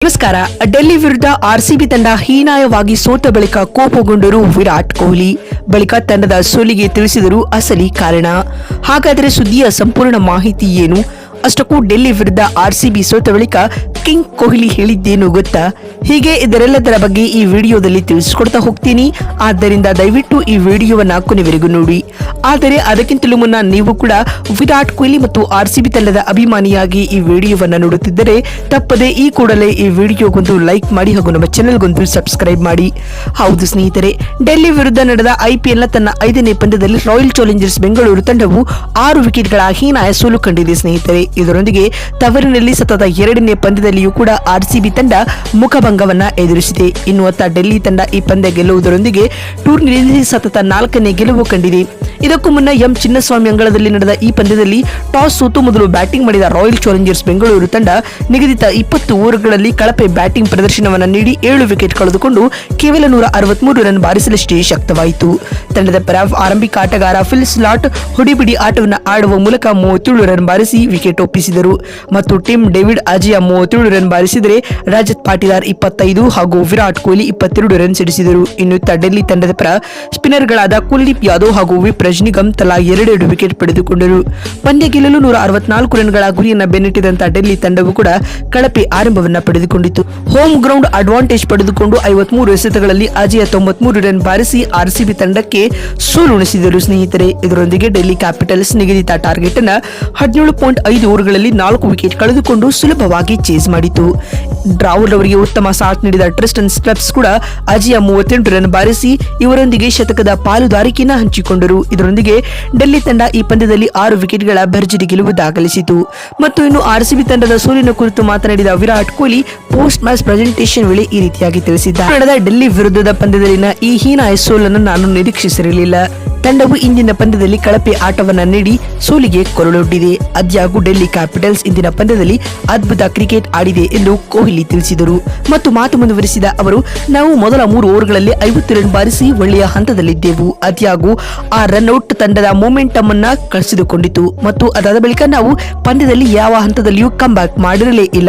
ನಮಸ್ಕಾರ. ಡೆಲ್ಲಿ ವಿರುದ್ಧ ಆರ್ಸಿಬಿ ತಂಡ ಹೀನಾಯವಾಗಿ ಸೋತ ಬಳಿಕ ಕೋಪಗೊಂಡರು ವಿರಾಟ್ ಕೊಹ್ಲಿ. ಬಳಿಕ ತಂಡದ ಸೋಲಿಗೆ ತಿಳಿಸಿದರು ಅಸಲಿ ಕಾರಣ. ಹಾಗಾದರೆ ಸುದ್ದಿಯ ಸಂಪೂರ್ಣ ಮಾಹಿತಿ ಏನು? ಅಷ್ಟಕ್ಕೂ ಡೆಲ್ಲಿ ವಿರುದ್ಧ ಆರ್ಸಿಬಿ ಸೋತ ಬಳಿಕ ಕಿಂಗ್ ಕೊಹ್ಲಿ ಹೇಳಿದ್ದೇನು ಗೊತ್ತಾ? ಹೀಗೆ ಇದರೆಲ್ಲದರ ಬಗ್ಗೆ ಈ ವಿಡಿಯೋದಲ್ಲಿ ತಿಳಿಸಿಕೊಡ್ತಾ ಹೋಗ್ತೀನಿ. ಆದ್ದರಿಂದ ದಯವಿಟ್ಟು ಈ ವಿಡಿಯೋವನ್ನು ಕೊನೆವರೆಗೂ ನೋಡಿ. ಆದರೆ ಅದಕ್ಕಿಂತಲೂ ಮುನ್ನ ನೀವು ಕೂಡ ವಿರಾಟ್ ಕೊಹ್ಲಿ ಮತ್ತು ಆರ್ಸಿಬಿ ತಂಡದ ಅಭಿಮಾನಿಯಾಗಿ ಈ ವಿಡಿಯೋವನ್ನು ನೋಡುತ್ತಿದ್ದರೆ ತಪ್ಪದೆ ಈ ಕೂಡಲೇ ಈ ವಿಡಿಯೋಗೊಂದು ಲೈಕ್ ಮಾಡಿ ಹಾಗೂ ನಮ್ಮ ಚಾನೆಲ್ಗೊಂದು ಸಬ್ಸ್ಕ್ರೈಬ್ ಮಾಡಿ. ಹೌದು ಸ್ನೇಹಿತರೆ, ಡೆಲ್ಲಿ ವಿರುದ್ಧ ನಡೆದ ಐಪಿಎಲ್ನ ತನ್ನ ಐದನೇ ಪಂದ್ಯದಲ್ಲಿ ರಾಯಲ್ ಚಾಲೆಂಜರ್ಸ್ ಬೆಂಗಳೂರು ತಂಡವು ಆರು ವಿಕೆಟ್ಗಳ ಹೀನಾಯ ಸೋಲು ಕಂಡಿದೆ ಸ್ನೇಹಿತರೆ. ಇದರೊಂದಿಗೆ ತವರಿನಲ್ಲಿ ಸತತ ಎರಡನೇ ಪಂದ್ಯದಲ್ಲಿಯೂ ಕೂಡ ಆರ್ಸಿಬಿ ತಂಡ ಮುಖಭಂಗವನ್ನ ಎದುರಿಸಿದೆ. ಇನ್ನು ಅತ್ತ ಡೆಲ್ಲಿ ತಂಡ ಈ ಪಂದ್ಯ ಗೆಲ್ಲುವುದರೊಂದಿಗೆ ಟೂರ್ನಿಯಲ್ಲಿ ಸತತ ನಾಲ್ಕನೇ ಗೆಲುವು ಕಂಡಿದೆ. ಇದಕ್ಕೂ ಮುನ್ನ ಎಂ. ಚಿನ್ನಸ್ವಾಮಿ ಅಂಗಳದಲ್ಲಿ ನಡೆದ ಈ ಪಂದ್ಯದಲ್ಲಿ ಟಾಸ್ ಸೋತು ಮೊದಲು ಬ್ಯಾಟಿಂಗ್ ಮಾಡಿದ ರಾಯಲ್ ಚಾಲೆಂಜರ್ಸ್ ಬೆಂಗಳೂರು ತಂಡ ನಿಗದಿತ ಇಪ್ಪತ್ತು ಓವರ್ಗಳಲ್ಲಿ ಕಳಪೆ ಬ್ಯಾಟಿಂಗ್ ಪ್ರದರ್ಶನವನ್ನು ನೀಡಿ ಏಳು ವಿಕೆಟ್ ಕಳೆದುಕೊಂಡು ಕೇವಲ ನೂರ ಅರವತ್ಮೂರು ರನ್ ಬಾರಿಸಲಷ್ಟೇ ಶಕ್ತವಾಯಿತು. ತಂಡದ ಪರ ಆರಂಭಿಕ ಆಟಗಾರ ಫಿಲ್ ಸ್ಲಾಟ್ ಹುಡಿಬಿಡಿ ಆಟವನ್ನು ಆಡುವ ಮೂಲಕ ಮೂವತ್ತೇಳು ರನ್ ಬಾರಿಸಿ ವಿಕೆಟ್ ಒಪ್ಪಿಸಿದರು. ಮತ್ತು ಟಿಮ್ ಡೇವಿಡ್ ಅಜಯ ಮೂವತ್ತೇಳು ರನ್ ಬಾರಿಸಿದರೆ ರಜತ್ ಪಾಟೀದಾರ್ ಇಪ್ಪತ್ತೈದು ಹಾಗೂ ವಿರಾಟ್ ಕೊಹ್ಲಿ ಇಪ್ಪತ್ತೆರಡು ರನ್ ಸಿಡಿಸಿದರು. ಇನ್ನು ಡೆಲ್ಲಿ ತಂಡದ ಪರ ಸ್ಪಿನ್ನರ್ಗಳಾದ ಕುಲ್ದೀಪ್ ಯಾದವ್ ಹಾಗೂ ವಿಪ್ ರಜನಿಗಮ್ ತಲಾ ಎರಡೆರಡು ವಿಕೆಟ್ ಪಡೆದುಕೊಂಡರು. ಪಂದ್ಯ ಗೆಲ್ಲಲು ನೂರ ಅರವತ್ನಾಲ್ಕು ರನ್ಗಳ ಗುರಿಯನ್ನು ಬೆನ್ನಟ್ಟಿದಂತ ಡೆಲ್ಲಿ ತಂಡವು ಕೂಡ ಕಳಪೆ ಆರಂಭವನ್ನ ಪಡೆದುಕೊಂಡಿತು ಹೋಮ್ ಗ್ರೌಂಡ್ ಅಡ್ವಾಂಟೇಜ್ ಪಡೆದುಕೊಂಡು ಐವತ್ಮೂರು ಎಸೆತಗಳಲ್ಲಿ ಅಜಯ ತೊಂಬತ್ಮೂರು ರನ್ ಬಾರಿಸಿ ಆರ್ಸಿಬಿ ತಂಡಕ್ಕೆ ಸೋಲುಣಿಸಿದರು ಸ್ನೇಹಿತರೆ, ಇದರೊಂದಿಗೆ ಡೆಲ್ಲಿ ಕ್ಯಾಪಿಟಲ್ಸ್ ನಿಗದಿತ ಟಾರ್ಗೆಟ್ ಅನ್ನು ಹದಿನೇಳು ಪಾಯಿಂಟ್ ಐದು ಓವರ್ಗಳಲ್ಲಿ ನಾಲ್ಕು ವಿಕೆಟ್ ಕಳೆದುಕೊಂಡು ಸುಲಭವಾಗಿ ಚೇಸ್ ಮಾಡಿತು. ರಾಹುಲ್ ಅವರಿಗೆ ಉತ್ತಮ ಸಾಥ್ ನೀಡಿದ ಟ್ರಿಸ್ಟನ್ ಸ್ಟೆಪ್ಸ್ ಕೂಡ ಅಜಿಯ ಮೂವತ್ತೆಂಟು ರನ್ ಬಾರಿಸಿ ಇವರೊಂದಿಗೆ ಶತಕದ ಪಾಲುದಾರಿಕೆಯನ್ನು ಹಂಚಿಕೊಂಡರು. ಇದರೊಂದಿಗೆ ಡೆಲ್ಲಿ ತಂಡ ಈ ಪಂದ್ಯದಲ್ಲಿ ಆರು ವಿಕೆಟ್ಗಳ ಭರ್ಜರಿ ಗೆಲುವು ದಾಖಲಿಸಿತು. ಮತ್ತು ಇನ್ನು ಆರ್ಸಿಬಿ ತಂಡದ ಸೋಲಿನ ಕುರಿತು ಮಾತನಾಡಿದ Virat Kohli post match presentation ವೇಳೆ ಈ ರೀತಿಯಾಗಿ ತಿಳಿಸಿದ್ದಾರೆ. ಡೆಲ್ಲಿ ವಿರುದ್ಧದ ಪಂದ್ಯದಲ್ಲಿನ ಈ ಹೀನ ಸೋಲನ್ನು ನಾನು ನಿರೀಕ್ಷಿಸಿರಲಿಲ್ಲ. ತಂಡವು ಇಂದಿನ ಪಂದ್ಯದಲ್ಲಿ ಕಳಪೆ ಆಟವನ್ನು ನೀಡಿ ಸೋಲಿಗೆ ಕೊರಳೊಡ್ಡಿದೆ. ಅದ್ಯಾಗೂ ಡೆಲ್ಲಿ ಕ್ಯಾಪಿಟಲ್ಸ್ ಇಂದಿನ ಪಂದ್ಯದಲ್ಲಿ ಅದ್ಭುತ ಕ್ರಿಕೆಟ್ ಆಡಿದೆ ಎಂದು ಕೊಹ್ಲಿ ತಿಳಿಸಿದರು. ಮತ್ತು ಮಾತು ಮುಂದುವರಿಸಿದ ಅವರು, ನಾವು ಮೊದಲ ಮೂರು ಓವರ್ಗಳಲ್ಲಿ ಐವತ್ತು ರನ್ ಬಾರಿಸಿ ಒಳ್ಳೆಯ ಹಂತದಲ್ಲಿದ್ದೆವು. ಅದ್ಯಾಗೂ ಆ ರನ್ಔಟ್ ತಂಡದ ಮೊಮೆಂಟಮ್ ಅನ್ನ ಕಳಿಸಿದುಕೊಂಡಿತು. ಮತ್ತು ಅದಾದ ಬಳಿಕ ನಾವು ಪಂದ್ಯದಲ್ಲಿ ಯಾವ ಹಂತದಲ್ಲಿಯೂ ಕಂಬ್ಯಾಕ್ ಮಾಡಿರಲೇ ಇಲ್ಲ.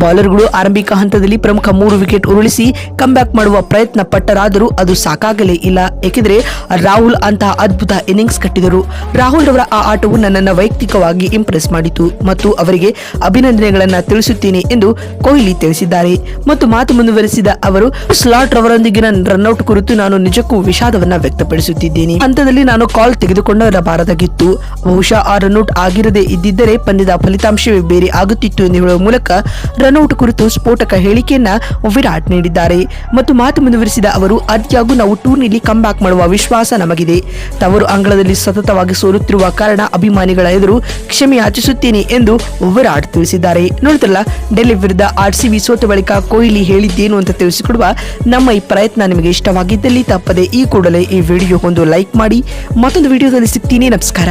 ಬೌಲರ್ಗಳು ಆರಂಭಿಕ ಹಂತದಲ್ಲಿ ಪ್ರಮುಖ ಮೂರು ವಿಕೆಟ್ ಉರುಳಿಸಿ ಕಮ್ಬ್ಯಾಕ್ ಮಾಡುವ ಪ್ರಯತ್ನ ಪಟ್ಟರಾದರೂ ಅದು ಸಾಕಾಗಲೇ ಇಲ್ಲ. ಏಕೆಂದರೆ ರಾಹುಲ್ ಅಂತಹ ಅದ್ಭುತ ಇನ್ನಿಂಗ್ಸ್ ಕಟ್ಟಿದರು. ರಾಹುಲ್ ರವರ ಆ ಆಟವು ನನ್ನನ್ನು ವೈಯಕ್ತಿಕವಾಗಿ ಇಂಪ್ರೆಸ್ ಮಾಡಿತು ಮತ್ತು ಅವರಿಗೆ ಅಭಿನಂದನೆಗಳನ್ನು ತಿಳಿಸುತ್ತೇನೆ ಎಂದು ಕೊಹ್ಲಿ ತಿಳಿಸಿದ್ದಾರೆ. ಮತ್ತು ಮಾತು ಮುಂದುವರೆಸಿದ ಅವರು ಸ್ಲಾಟ್ ರವರೊಂದಿಗಿನ ರನ್ಔಟ್ ಕುರಿತು ನಾನು ನಿಜಕ್ಕೂ ವಿಷಾದವನ್ನ ವ್ಯಕ್ತಪಡಿಸುತ್ತಿದ್ದೇನೆ. ಹಂತದಲ್ಲಿ ನಾನು ಕಾಲ್ ತೆಗೆದುಕೊಂಡಿರಬಾರದಾಗಿತ್ತು ಬಹುಶಃ ಆ ರನ್ಔಟ್ ಆಗಿರದೇ ಇದ್ದಿದ್ದರೆ ಪಂದ್ಯದ ಫಲಿತಾಂಶವೇ ಬೇರೆ ಆಗುತ್ತಿತ್ತು ಎಂದು ಹೇಳುವ ಮೂಲಕ ರನ್ಔಟ್ ಕುರಿತು ಸ್ಫೋಟಕ ಹೇಳಿಕೆಯನ್ನ ವಿರಾಟ್ ನೀಡಿದ್ದಾರೆ. ಮತ್ತು ಮಾತು ಮುಂದುವರಿಸಿದ ಅವರು ಅದ್ಯಾಗೂ ನಾವು ಟೂರ್ನಿಲಿ ಕಂಬ್ಯಾಕ್ ಮಾಡುವ ವಿಶ್ವಾಸ ನಮಗಿದೆ. ತವರು ಅಂಗಳದಲ್ಲಿ ಸತತವಾಗಿ ಸೋಲುತ್ತಿರುವ ಕಾರಣ ಅಭಿಮಾನಿಗಳ ಎದುರು ಕ್ಷಮೆ ಯಾಚಿಸುತ್ತೇನೆ ಎಂದು ವಿರಾಟ್ ತಿಳಿಸಿದ್ದಾರೆ. ನೋಡಿದ್ರಲ್ಲ, ಡೆಲ್ಲಿ ವಿರುದ್ಧ ಆರ್ಸಿಬಿ ಸೋತ ಬಳಿಕ ಕೊಹ್ಲಿ ಹೇಳಿದ್ದೇನು ಅಂತ ತಿಳಿಸಿಕೊಡುವ ನಮ್ಮ ಈ ಪ್ರಯತ್ನ ನಿಮಗೆ ಇಷ್ಟವಾಗಿದ್ದಲ್ಲಿ ತಪ್ಪದೆ ಈ ಕೂಡಲೇ ಈ ವಿಡಿಯೋ ಒಂದು ಲೈಕ್ ಮಾಡಿ. ಮತ್ತೊಂದು ವಿಡಿಯೋದಲ್ಲಿ ಸಿಗ್ತೀನಿ. ನಮಸ್ಕಾರ.